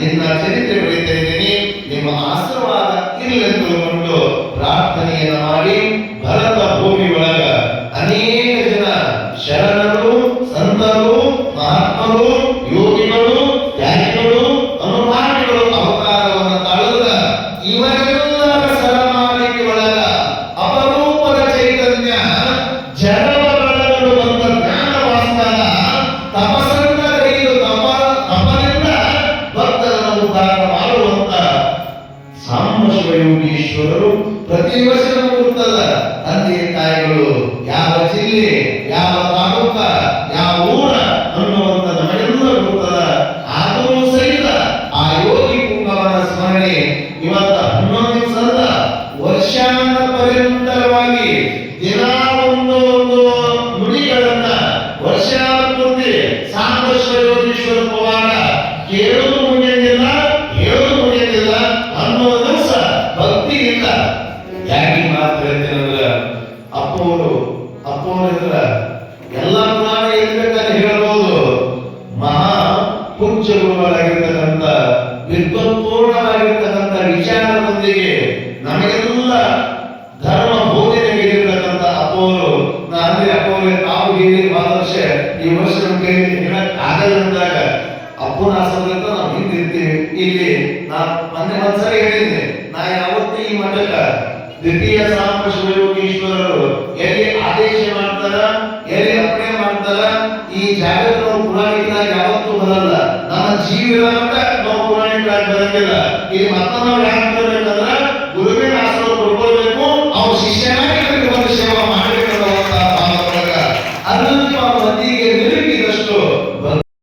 ನಿನ್ನ ಚರಿತ್ರೆ ಬರೀತಾ ಇದ್ದೀನಿ. ನಿಮ್ಮ ಆಶೀರ್ವಾದ ಕೊಂಡು ಪ್ರಾರ್ಥನೆಯನ್ನು ಮಾಡಿ ಭರತ ಭೂಮಿ ಒಳಗ ಅನೇಕ ಜನ ಶರಣರು, ಸಂತರು, ಮಹಾತ್ಮರು, ಯೋಗಿಗಳು, ತ್ಯಾಗಿಗಳು, ಅನುಮಾನಿಗಳು ಅವಕಾಶವನ್ನು ತಾಳದ ಇವರೆಲ್ಲರ ಸರಮಾನಿಕೆ ಒಳಗ ಅಪರೂಪದ ಚೈತನ್ಯ ಜನರ ಸಾಂಬಶಿವಯೋಗೀಶ್ವರರು ಪ್ರತಿ ವರ್ಷ ಹುಟ್ಟುತ್ತದ ತಂದೆ ತಾಯಿಗಳು ಯಾವ ಜಿಲ್ಲೆ, ಯಾವ ತಾಲೂಕ, ಯಾವ ಊರ ಅನ್ನುವಂತ ನಮಗೆಲ್ಲ ಗೊತ್ತದ ಆದರೂ ಸಹಿತ ಆ ಯೋಗಿ ಕುಂಭವನ ಸ್ಮರಣೆ ಇವತ್ತ ಹನ್ನೊಂದು ಸಲ ವರ್ಷಾಂತ ಪರ್ಯಂತರವಾಗಿ ದಿನ ಒಂದು ಒಂದು ನುಡಿಗಳನ್ನ ವರ್ಷಾಂತಿ ಸಾಂಬಶಿವಯೋಗೀಶ್ವರ ಪವಾಡ ಯೋಗೀಶ್ವರ ಮುಗಿಯಂಗಿಲ್ಲ ಹೇಳೋದು ಯಾಕೆ ಅವರು ಅಪ್ಪ ಅಪ್ಪವರು ಅಪ್ಪವರಿದ್ರ ಎಲ್ಲ ಪುರಾಣ ಇರ್ಬೇಕಂತ ಹೇಳ್ಬೋದು ಮಹಾ ಪೂಜ್ಯಗುರುಗಳಾಗಿರ್ತಕ್ಕಂಥ ವಿದ್ವತ್ಪೂರ್ಣವಾಗಿರ್ತಕ್ಕಂಥ ವಿಚಾರದೊಂದಿಗೆ ನಮಗೆಲ್ಲ ಧರ್ಮ ಬೋಧನೆಗಿರ್ತಕ್ಕಂಥ ಅಪ್ಪವರು ನಾ ಅಂದ್ರೆ ಅಪ್ಪವ್ರೆ ತಾವು ಹೇಳಿ ವರ್ಷ ಈ ವರ್ಷ ನಮ್ಮ ಕೈಯಲ್ಲಿ ಹೇಳಕ್ ಆಗಲ್ಲ ಅಪ್ಪನ ಆಸದಿಂದ ನಾವು ಹಿಂದಿರ್ತೀವಿ ಇಲ್ಲಿ ನಾ ಮೊನ್ನೆ ಒಂದ್ಸರಿ ಹೇಳಿದ್ದೆ ನಾ ಯಾವತ್ತೂ ಈ ಮಠಕ್ಕ ದ್ವಿತೀಯ ಸಾಮ ಶಿವಯೋಗೀಶ್ವರರು ಎಲ್ಲಿ ಆದೇಶ ಮಾಡ್ತಾರ, ಎಲ್ಲಿ ಅಪ್ಪಣೆ ಮಾಡ್ತಾರ, ಈ ಜಾಗಕ್ಕೆ ನಾವು ಯಾವತ್ತೂ ಬರಲ್ಲ. ನಮ್ಮ ಮಟ್ಟ ನಾವು ಪುರಾಣಿಕರಾಗಿ ಬರಂಗಿಲ್ಲ. ಇಲ್ಲಿ ಮತ್ತ ನಾವು ಯಾಕೆ ಬರ್ಬೇಕಂದ್ರ